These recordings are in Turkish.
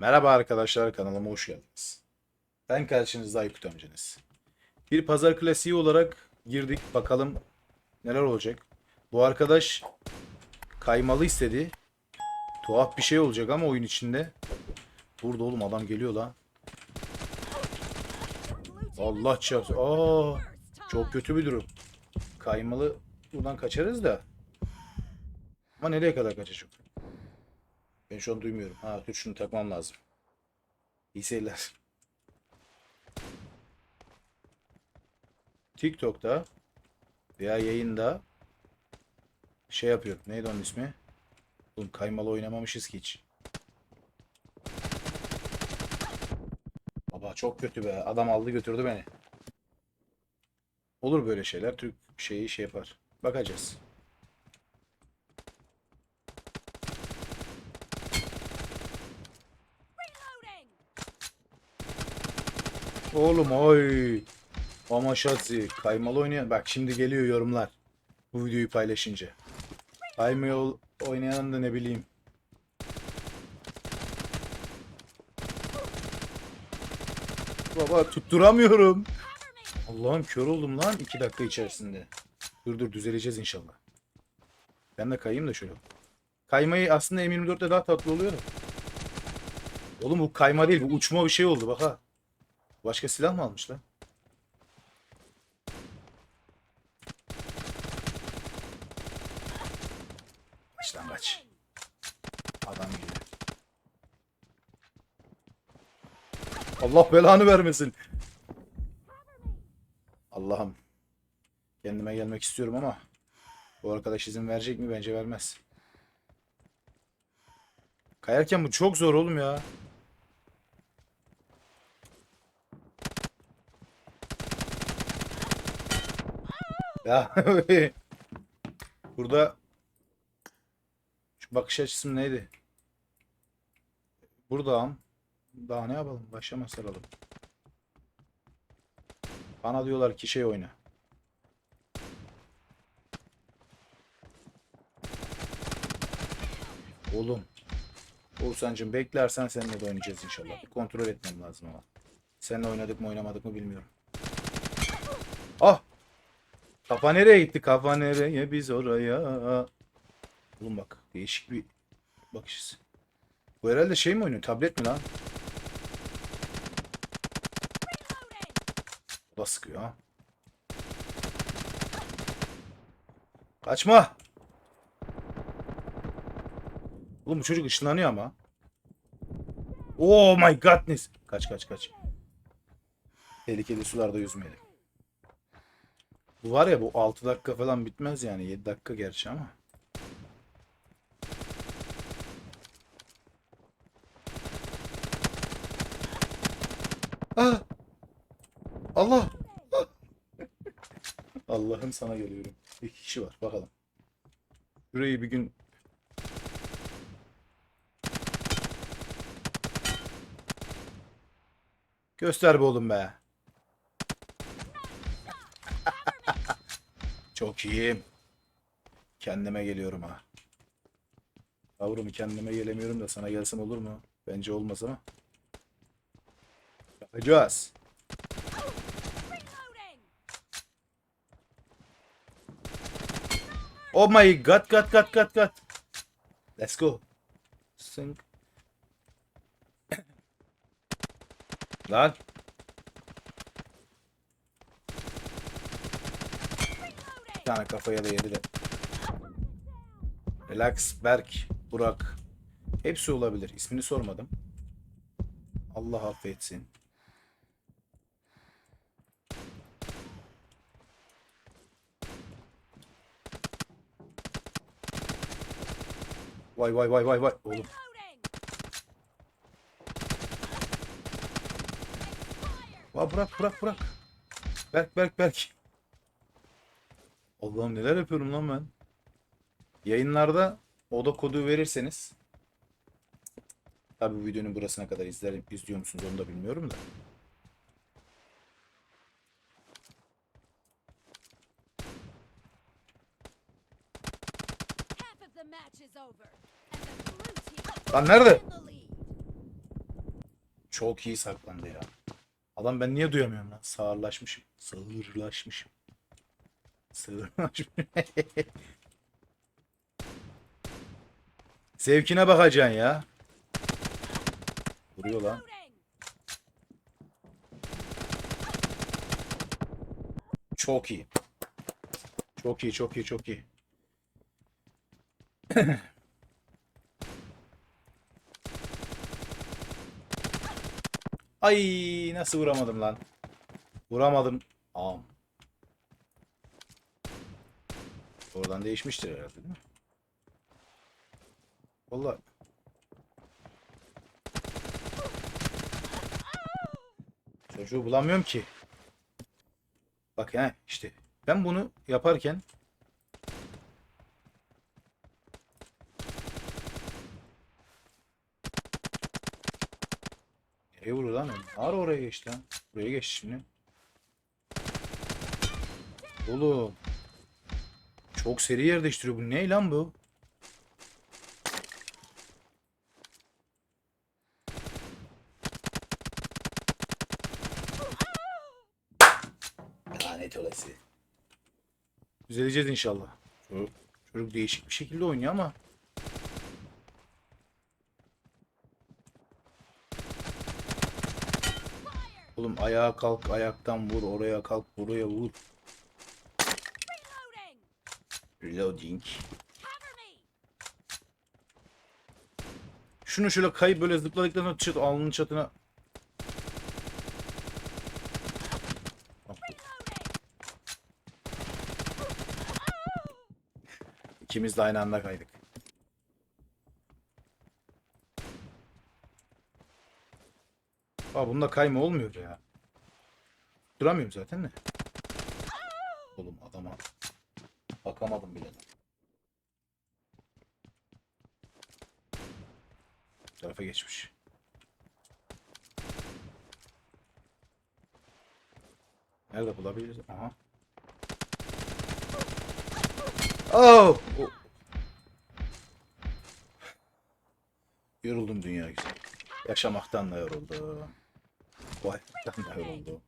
Merhaba arkadaşlar kanalıma hoş geldiniz. Ben karşınızda Aykut amcanız. Bir pazar klasiği olarak girdik. Bakalım neler olacak. Bu arkadaş kaymalı istedi. Tuhaf bir şey olacak ama oyun içinde. Burada oğlum adam geliyor la. Allah çarpsın. Aa, çok kötü bir durum. Kaymalı buradan kaçarız da. Ama nereye kadar kaçacak? Ben şu an duymuyorum. Ha dur şunu takmam lazım. İyi seyirler. TikTok'ta veya yayında şey yapıyorum. Neydi onun ismi? Oğlum kaymalı oynamamışız ki hiç. Baba çok kötü be. Adam aldı götürdü beni. Olur böyle şeyler. Türk şeyi şey yapar. Bakacağız. Oğlum oy. Amaşatsi. Kaymalı oynayan. Bak şimdi geliyor yorumlar. Bu videoyu paylaşınca. Kaymalı oynayan da ne bileyim. Baba tutturamıyorum. Allah'ım kör oldum lan 2 dakika içerisinde. Dur dur düzeleceğiz inşallah. Ben de kayayım da şöyle. Kaymayı aslında M24'te daha tatlı oluyor. Oğlum bu kayma değil bu uçma bir şey oldu bak ha. Başka silah mı almış lan? Kaç lan kaç. Adam geliyor. Allah belanı vermesin. Allah'ım. Kendime gelmek istiyorum ama bu arkadaş izin verecek mi? Bence vermez. Kayarken bu çok zor oğlum ya. Ya burada şu bakış açısı neydi? Buradağım. Daha ne yapalım? Başa saralım. Bana diyorlar ki şey oyna. Oğlum. Oğuzhan'cım beklersen seninle de oynayacağız inşallah. Bir kontrol etmem lazım ama. Seninle oynadık mı oynamadık mı bilmiyorum. Ah! Kafa nereye gitti? Kafa nereye? Biz oraya. Oğlum bak değişik bir bakış. Bu herhalde şey mi oynuyor? Tablet mi lan? O da sıkıyor ha. Kaçma. Oğlum bu çocuk ışınlanıyor ama. Oh my godness. Kaç kaç kaç. Tehlikeli sularda yüzmeyelim. Var ya bu 6 dakika falan bitmez yani. 7 dakika gerçi ama. Ah! Allah! Ah! Allah'ım sana geliyorum. İki kişi var bakalım. Şurayı bir gün Göster be oğlum be. Çok iyiyim. Kendime geliyorum ha. Yavrum kendime gelemiyorum da sana gelsem olur mu? Bence olmaz ama. Yapacağız. Oh my god god god god god. Let's go. Sink. Lan. Bir tane kafaya da yedi de. Relax Berk, Burak. Hepsi olabilir. İsmini sormadım. Allah affetsin. Vay vay vay vay vay. Oğlum. Va bırak bırak bırak. Berk Berk Berk. Allah'ım neler yapıyorum lan ben. Yayınlarda oda kodu verirseniz Tabi bu videonun burasına kadar izler, izliyor musunuz onu da bilmiyorum da. Lan nerede? Çok iyi saklandı ya. Adam ben niye duyamıyorum lan? Sağırlaşmışım. Sağırlaşmışım. Zevkine bakacaksın ya. Vuruyor lan. Çok iyi. Çok iyi, çok iyi, çok iyi. Ay nasıl vuramadım lan? Vuramadım. Am. Oradan değişmiştir herhalde değil mi? Vallahi Çocuğu bulamıyorum ki. Bak he işte. Ben bunu yaparken Nereye vuruyor lan? Ağır oraya geçti lan. Buraya geçti şimdi. Oğlum. Çok seri yer değiştiriyor. Bu ne lan bu? Lanet olası. Düzeleceğiz inşallah. Çocuk, çocuk değişik bir şekilde oynuyor ama. Oğlum ayağa kalk, ayaktan vur, oraya kalk, buraya vur. Reloading. Şunu şöyle kayıp böyle zıpladıklarına çıt alnının çatına. İkimiz de aynı anda kaydık. Aa bunda kayma olmuyor ya. Duramıyorum zaten de. Oğlum adama bakamadım bile. Tarafa geçmiş. Nerede bulabiliriz? Aha. Oh! O- Yoruldum dünya güzel. Yaşamaktan da yoruldum. Bu hayattan da yoruldum.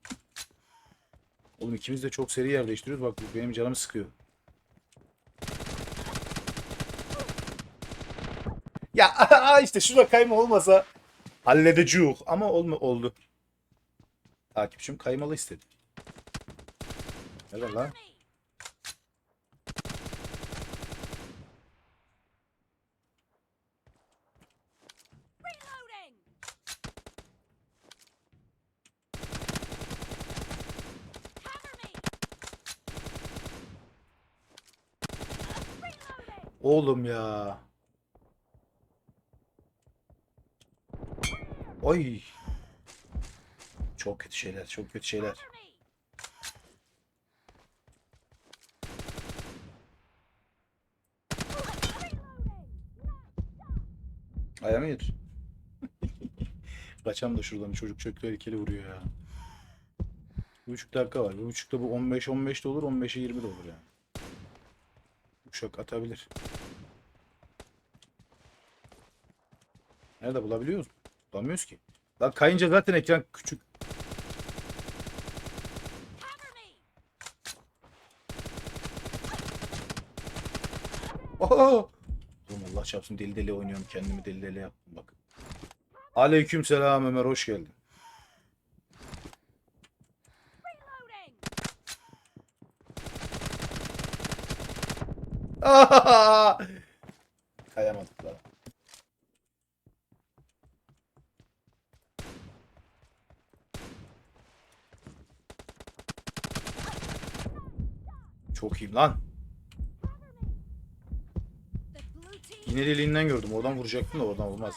Oğlum ikimiz de çok seri yer değiştiriyoruz. Bak benim canımı sıkıyor. Ya işte şurada kayma olmasa halledeceğiz ama olma oldu. Takipçim kaymalı istedi. Nerede lan? Oğlum ya. Oy. Çok kötü şeyler, çok kötü şeyler. Ayamir. Kaçam da şuradan çocuk çok tehlikeli vuruyor ya. Bir buçuk dakika var. Bir buçukta bu 15-15 de olur, 15'e 20 de olur yani. Uçak atabilir. Nerede bulabiliyoruz? Mu? Bulamıyoruz ki. Lan kayınca zaten ekran küçük. Oho! Allah çarpsın deli deli oynuyorum. Kendimi deli deli yaptım bak. Aleyküm selam Ömer hoş geldin. Kayamadık lan. Çok iyiyim lan. Yine deliğinden gördüm. Oradan vuracaktım da oradan olmaz.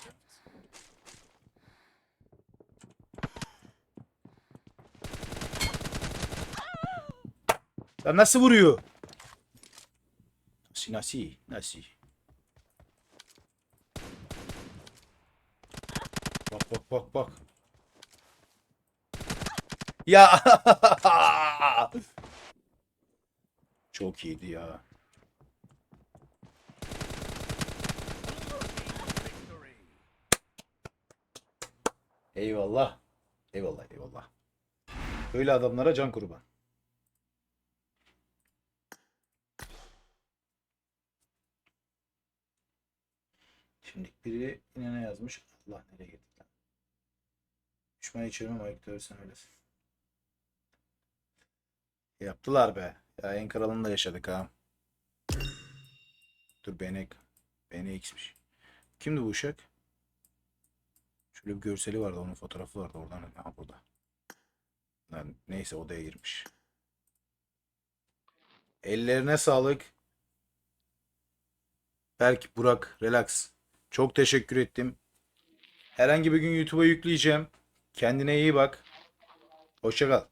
ya. Nasıl vuruyor? Nasıl nasıl? Nasıl? Bak bak bak bak. Ya Çok iyiydi ya. Eyvallah. Eyvallah eyvallah. Böyle adamlara can kurban. Şimdi biri yine ne yazmış? Allah nereye gittik lan? Düşman içerime mi ayıktı sen öylesin. Yaptılar be. Ya en kralını da yaşadık ha. Dur BN BNX'miş. Kimdi bu uşak? Şöyle bir görseli vardı. Onun fotoğrafı vardı oradan. Ha burada. Lan neyse odaya girmiş. Ellerine sağlık. Berk, Burak, relax. Çok teşekkür ettim. Herhangi bir gün YouTube'a yükleyeceğim. Kendine iyi bak. Hoşça kal.